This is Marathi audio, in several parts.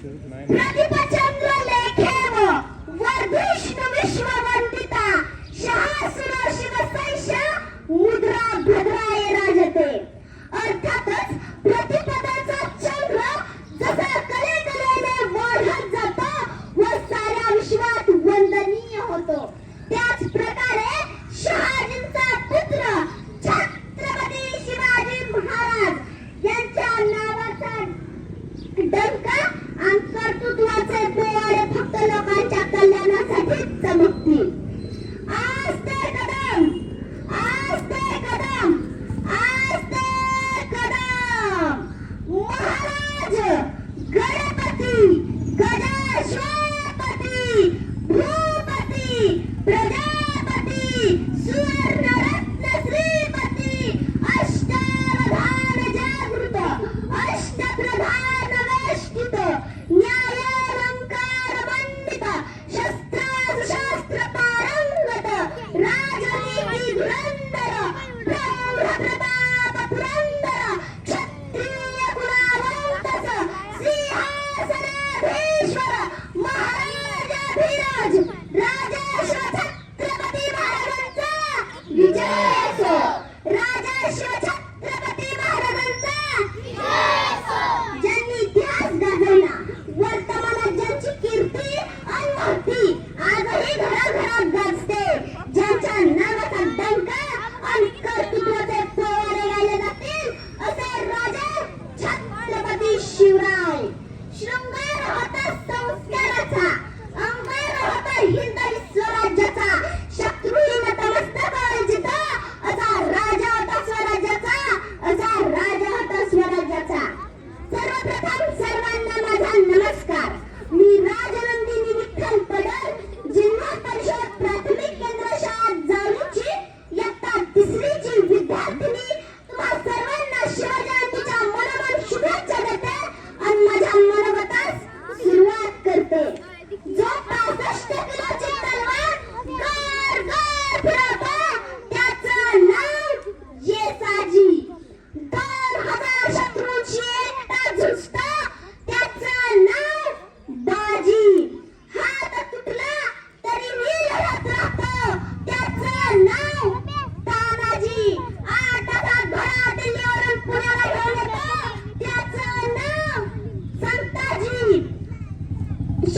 Happy birthday!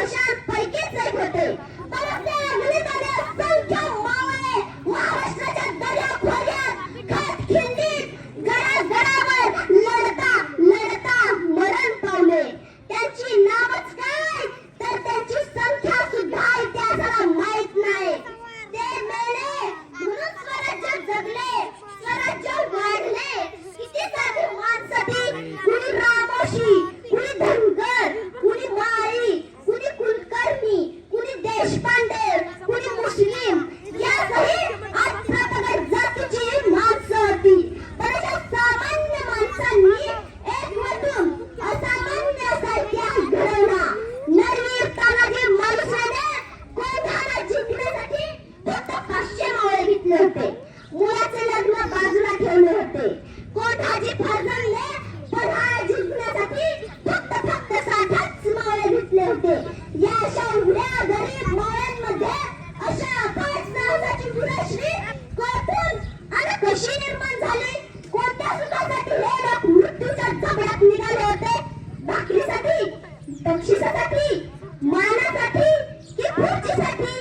अशा पैकीच एक होते. करते कोठाची जिंकण्यासाठी फक्त फक्त साठाच घेतले होते. या गरीब अशा कोठून आणि कशी निर्माण झाली? कोणत्या सुखासाठी हे लोक मृत्यूच्या निघाले होते? भाकरीसाठी बक्षिसासाठी मानासाठी खुर्चीसाठी?